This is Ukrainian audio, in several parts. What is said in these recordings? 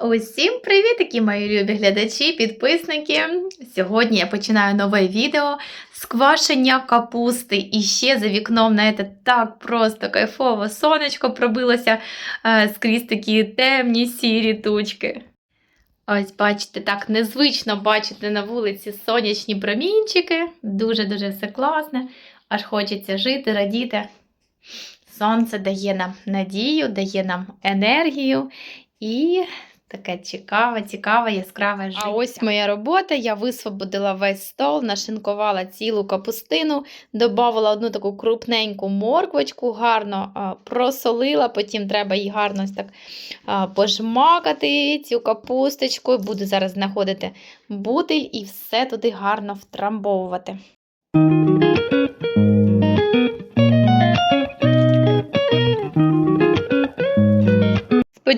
Усім привітики, мої любі глядачі, підписники. Сьогодні я починаю нове відео з капусти. І ще за вікном, знаєте, так просто кайфово сонечко пробилося е, скрізь такі темні сірі тучки. Ось, бачите, так незвично бачити на вулиці сонячні промінчики. Дуже-дуже все класне. Аж хочеться жити, радіти. Сонце дає нам надію, дає нам енергію і таке цікаве, цікаве, яскраве життя. А ось моя робота. Я висвободила весь стол, нашинкувала цілу капустину, додавала одну таку крупненьку морквочку, гарно а, просолила, потім треба її гарно ось так а, пожмакати цю капусточку. Буду зараз знаходити бутиль і все туди гарно втрамбовувати.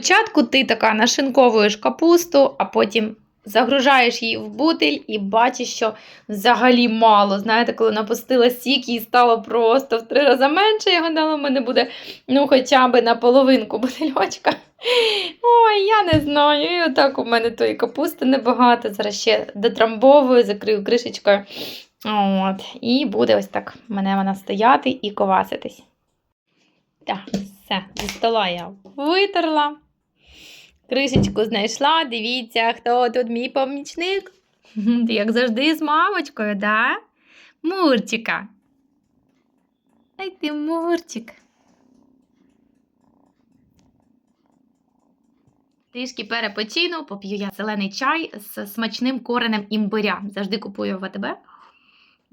Спочатку ти така нашинковуєш капусту, а потім загружаєш її в бутиль і бачиш, що взагалі мало. Знаєте, коли напустила сік і стало просто в три рази менше, його дало в мене буде ну, хоча б на половинку бутильочка. Ой, я не знаю. І отак у мене тої капусти небагато. Зараз ще дотрамбовую, закрию кришечкою. От. І буде ось так мене вона стояти і коваситись. Так, все, зі стола я витерла. Кришечку знайшла. Дивіться, хто тут мій помічник. Як завжди, з мамочкою, да? Мурчика. Ай ти Мурчик. Трішки перепочину, поп'ю я зелений чай з смачним коренем імбиря. Завжди купую в АТБ.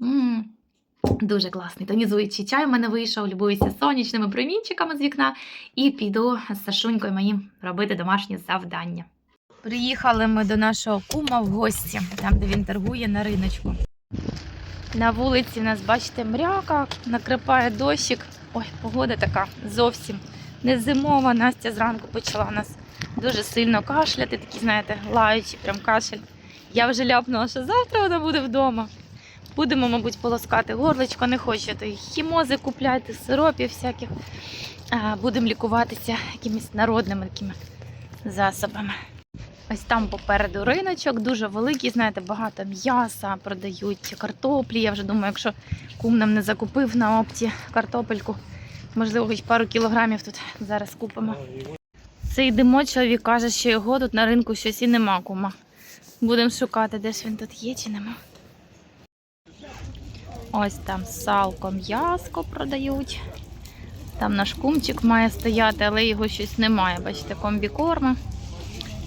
М, Дуже класний тонізуючий чай у мене вийшов, любуюся сонячними промінчиками з вікна і піду з Сашунькою моїм робити домашні завдання. Приїхали ми до нашого кума в гості, там, де він торгує на риночку. На вулиці нас, бачите, мряка, накрипає дощик. Ой, погода така зовсім не зимова. Настя зранку почала нас дуже сильно кашляти, такі, знаєте, лаючі, прям кашель. Я вже ляпнула, що завтра вона буде вдома. Будемо, мабуть, полоскати горлечко, не хочу то хімози купляти, сиропів всяких. Будемо лікуватися якимись народними такими засобами. Ось там попереду риночок, дуже великий, знаєте, багато м'яса продають, картоплі. Я вже думаю, якщо кум нам не закупив на опті картопельку, можливо, хоч пару кілограмів тут зараз купимо. Це йдемо, чоловік каже, що його тут на ринку щось і нема кума. Будемо шукати, де ж він тут є чи нема. Ось там салко м'яско продають. Там наш кумчик має стояти, але його щось немає. Бачите, комбікорма.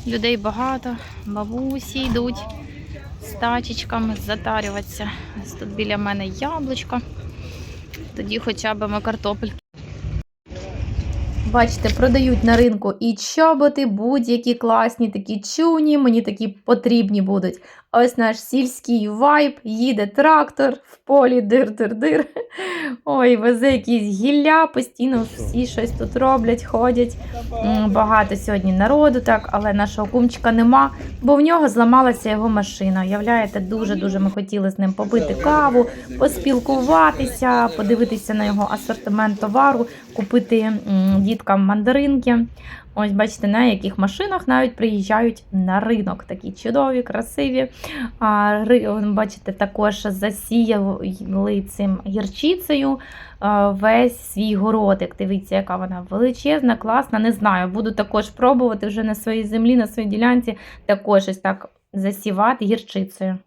Людей багато, бабусі йдуть з тачечками затарюватися. Ось тут біля мене яблучко. Тоді хоча б ми картопель. Бачите, продають на ринку і чоботи, будь-які класні, такі чуні, мені такі потрібні будуть. Ось наш сільський вайб, їде трактор в полі дир-дир-дир. Ой, везе якісь гілля, постійно всі щось тут роблять, ходять. Багато сьогодні народу, так, але нашого кумчика нема, бо в нього зламалася його машина. Уявляєте, дуже-дуже ми хотіли з ним попити каву, поспілкуватися, подивитися на його асортимент товару, купити діткам мандаринки. Ось бачите, на яких машинах навіть приїжджають на ринок. Такі чудові, красиві. А, бачите, також засіяли цим гірчицею весь свій городик. Дивіться, яка вона величезна, класна. Не знаю. Буду також пробувати вже на своїй землі, на своїй ділянці, також ось так засівати гірчицею.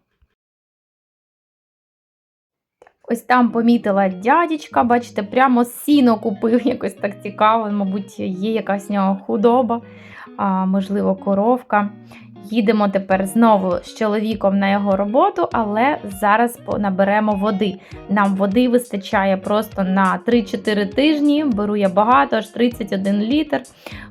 Ось там помітила дядечка, бачите, прямо сіно купив, якось так цікаво. Мабуть, є якась в нього худоба, а, можливо, коровка. Їдемо тепер знову з чоловіком на його роботу, але зараз наберемо води. Нам води вистачає просто на 3-4 тижні. Беру я багато, аж 31 літр.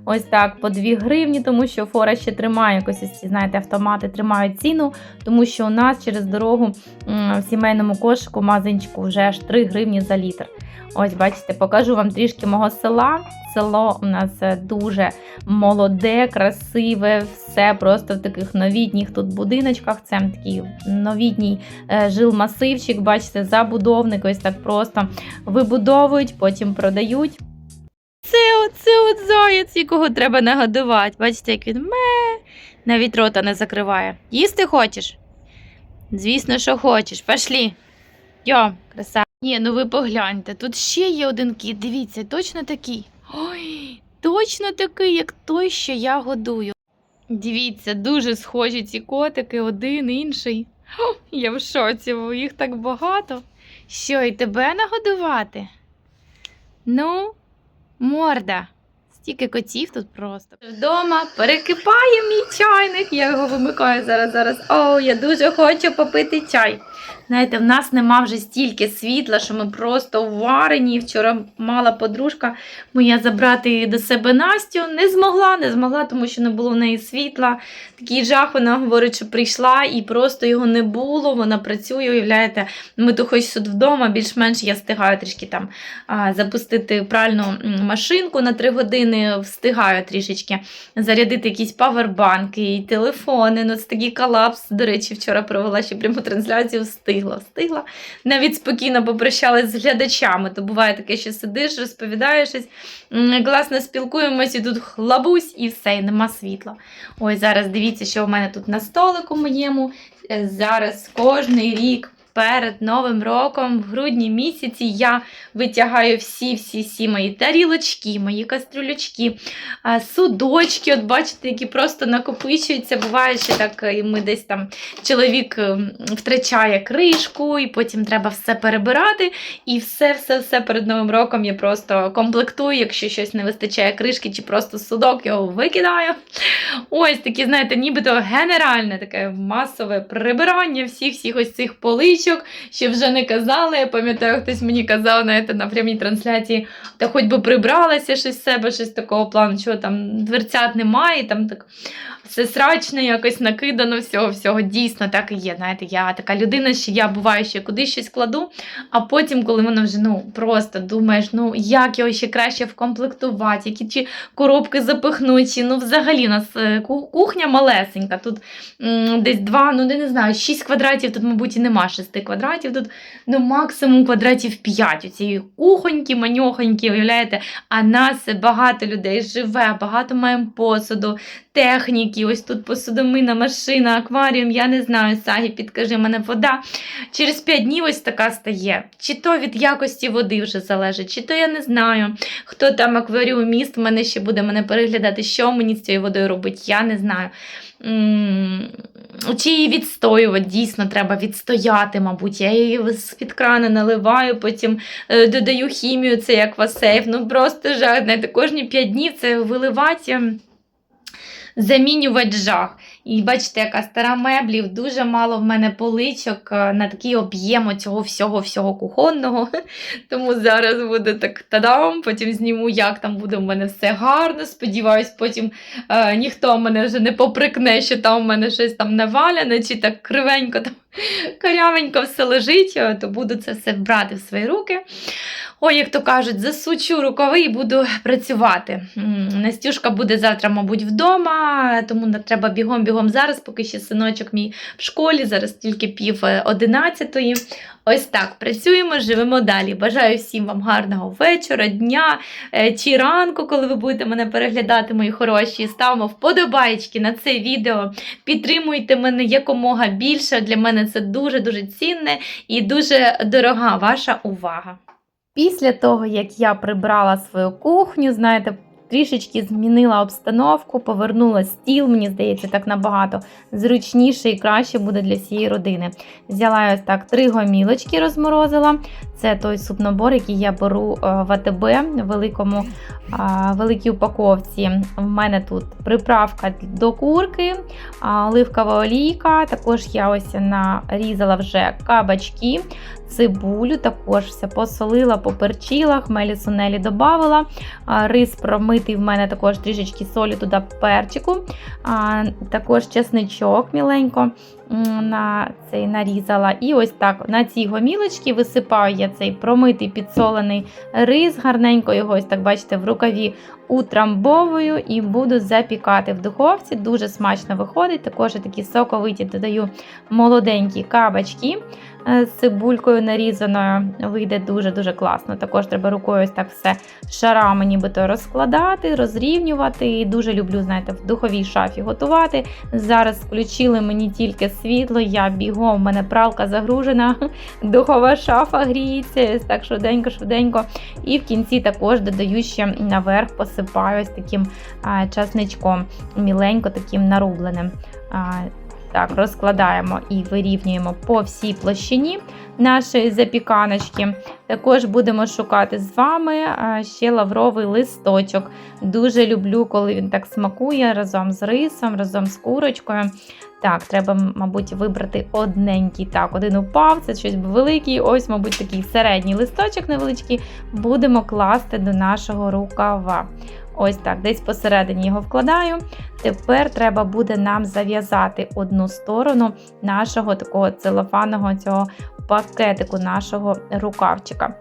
Ось так по 2 гривні, тому що фора ще тримає якось ось ці, знаєте, автомати тримають ціну, тому що у нас через дорогу в сімейному кошику магазинчику вже аж 3 гривні за літр. Ось, бачите, покажу вам трішки мого села. Село у нас е, дуже молоде, красиве, все просто в таких новітніх тут будиночках. Це такий новітній е, жилмасивчик, бачите, забудовник, ось так просто вибудовують, потім продають. Це оце от заяць, якого треба нагодувати. Бачите, як він ме, навіть рота не закриває. Їсти хочеш? Звісно, що хочеш. Пошлі. Йо, краса. Ні, ну ви погляньте, тут ще є один кіт. Дивіться, точно такий. Ой, точно такий, як той, що я годую. Дивіться, дуже схожі ці котики, один інший. О, я в шоці, бо їх так багато. Що, і тебе нагодувати? Ну, морда. Стільки котів тут просто. Вдома перекипає мій чайник. Я його вимикаю зараз. зараз. О, я дуже хочу попити чай. Знаєте, в нас нема вже стільки світла, що ми просто варені. Вчора мала подружка моя забрати до себе Настю. Не змогла, не змогла, тому що не було в неї світла. Такий жах, вона говорить, що прийшла і просто його не було. Вона працює, уявляєте, ми то хоч тут вдома, більш-менш я встигаю трішки там а, запустити пральну машинку на 3 години, встигаю трішечки зарядити якісь павербанки і телефони. Ну, це такий колапс. До речі, вчора провела ще пряму трансляцію, встигла, встигла. Навіть спокійно попрощалась з глядачами. То буває таке, що сидиш, розповідаєш класно спілкуємося, і тут хлабусь і все, і нема світла. Ой, зараз дивіться, що у мене тут на столику моєму. Е, Зараз кожний рік. Перед Новим роком, в грудні місяці, я витягаю всі-всі-всі мої тарілочки, мої кастрюлячки, судочки, от бачите, які просто накопичуються. Буває, що так і ми десь там чоловік ем, втрачає кришку, і потім треба все перебирати. І все-все-все перед Новим роком я просто комплектую, якщо щось не вистачає кришки, чи просто судок його викидаю. Ось такі, знаєте, нібито генеральне таке масове прибирання всіх-всіх ось цих поличок, ще вже не казали. Я пам'ятаю, хтось мені казав на це на прямій трансляції, та хоч би прибралася щось з себе, щось такого плану, що там дверцят немає, там так все срачно, якось накидано всього, всього. Дійсно, так і є. Знаєте, я така людина, що я буваю, що кудись щось кладу, а потім, коли воно вже ну просто думаєш, ну як його ще краще вкомплектувати, які чи коробки запихнуті. Ну, взагалі, у нас е, кухня малесенька. Тут десь два, ну не, знаю, 6 квадратів, тут, мабуть, і нема 6 квадратів. Тут ну, максимум квадратів 5. Оці кухоньки, маньохоньки, уявляєте, а нас багато людей живе, багато маємо посуду, техніки. Ось тут посудомийна машина, акваріум, я не знаю, Сагі, підкажи мене вода. Через 5 днів ось така стає. Чи то від якості води вже залежить, чи то я не знаю. Хто там акваріуміст, в мене ще буде мене переглядати, що мені з цією водою робить, я не знаю. Чи її відстоювати, дійсно треба відстояти, мабуть. Я її з-під крана наливаю, потім е, додаю хімію, це як васейф. Ну просто жах. Знаєте, кожні 5 днів це виливати. Замінювати жах. І бачите, яка стара меблів, дуже мало в мене поличок е, на такий об'єм цього всього-всього кухонного. Тому зараз буде так тадам, потім зніму, як там буде в мене все гарно. Сподіваюсь, потім е, ніхто мене вже не поприкне, що там в мене щось там наваляне, чи так кривенько, там корявенько все лежить, е, то буду це все брати в свої руки. Ой, як то кажуть, засучу рукави і буду працювати. Настюшка буде завтра, мабуть, вдома, тому треба бігом-бігом зараз, поки ще синочок мій в школі, зараз тільки пів е, одинадцятої. Ось так, працюємо, живемо далі. Бажаю всім вам гарного вечора, дня е, чи ранку, коли ви будете мене переглядати, мої хороші. Ставимо вподобайки на це відео. Підтримуйте мене якомога більше. Для мене це дуже-дуже цінне і дуже дорога ваша увага. Після того, як я прибрала свою кухню, знаєте, трішечки змінила обстановку, повернула стіл, мені здається, так набагато зручніше і краще буде для всієї родини. Взяла ось так три гомілочки, розморозила. Це той суп-набор, який я беру е, в АТБ в великому, великій упаковці. В мене тут приправка до курки, оливкова олійка. Також я ось нарізала вже кабачки, цибулю, також все посолила, поперчила, хмелі сунелі додавала. Рис промитий в мене також трішечки солі туди перчику. Також чесничок міленько. На цей нарізала. І ось так на ці гомілочки висипаю я цей промитий підсолений рис, гарненько його ось так бачите в рукаві утрамбовую і буду запікати в духовці. Дуже смачно виходить. Також такі соковиті додаю молоденькі кабачки е, з цибулькою нарізаною. Вийде дуже-дуже класно. Також треба рукою ось так все шарами нібито розкладати, розрівнювати. Дуже люблю, знаєте, в духовій шафі готувати. Зараз включили мені тільки світло, я бігом, в мене пралка загружена, духова шафа гріється, так швиденько-швиденько. І в кінці також додаю ще наверх, посипаю ось таким часничком, міленько таким нарубленим. Так, розкладаємо і вирівнюємо по всій площині нашої запіканочки. Також будемо шукати з вами ще лавровий листочок. Дуже люблю, коли він так смакує разом з рисом, разом з курочкою. Так, треба, мабуть, вибрати одненький. Так, один упав, це щось великий. Ось, мабуть, такий середній листочок невеличкий. Будемо класти до нашого рукава. Ось так, десь посередині його вкладаю. Тепер треба буде нам зав'язати одну сторону нашого такого целофаного цього пакетику, нашого рукавчика.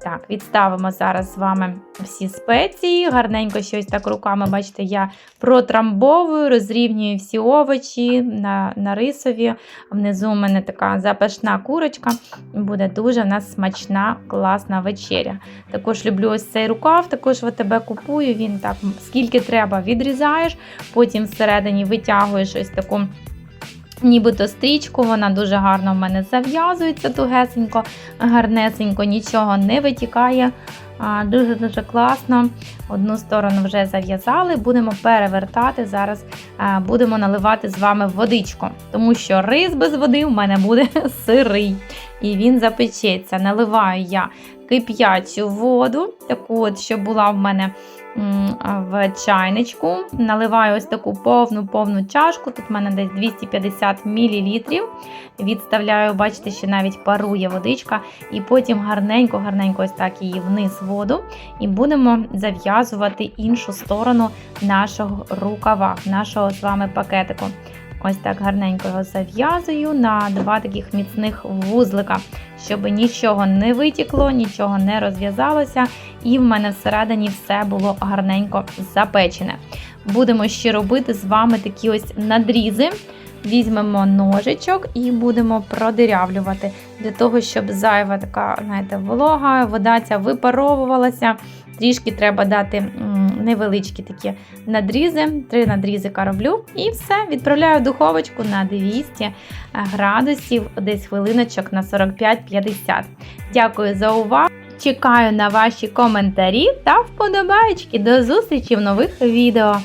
Так, відставимо зараз з вами всі спеції. Гарненько щось так руками, бачите, я протрамбовую, розрівнюю всі овочі на, на рисові. Внизу у мене така запашна курочка. Буде дуже в нас смачна, класна вечеря. Також люблю ось цей рукав, також в купую. Він так, скільки треба, відрізаєш, потім всередині витягуєш ось таку. Нібито стрічку, вона дуже гарно в мене зав'язується тугесенько, гарнесенько, нічого не витікає. Дуже-дуже класно. Одну сторону вже зав'язали, будемо перевертати. Зараз будемо наливати з вами водичку, тому що рис без води в мене буде сирий. І він запечеться. Наливаю я кип'ячу воду, таку от, що була в мене в чайничку. Наливаю ось таку повну-повну чашку. Тут в мене десь 250 мл. Відставляю, бачите, що навіть парує водичка. І потім гарненько-гарненько ось так її вниз воду. І будемо зав'язувати іншу сторону нашого рукава, нашого з вами пакетику. Ось так гарненько його зав'язую на два таких міцних вузлика, щоб нічого не витікло, нічого не розв'язалося, і в мене всередині все було гарненько запечене. Будемо ще робити з вами такі ось надрізи. Візьмемо ножичок і будемо продирявлювати для того, щоб зайва така, знаєте, волога, вода ця випаровувалася. Трішки треба дати невеличкі такі надрізи, три надрізика роблю. І все, відправляю духовочку на 200 градусів, десь хвилиночок на 45-50. Дякую за увагу. Чекаю на ваші коментарі та вподобайки. До зустрічі в нових відео.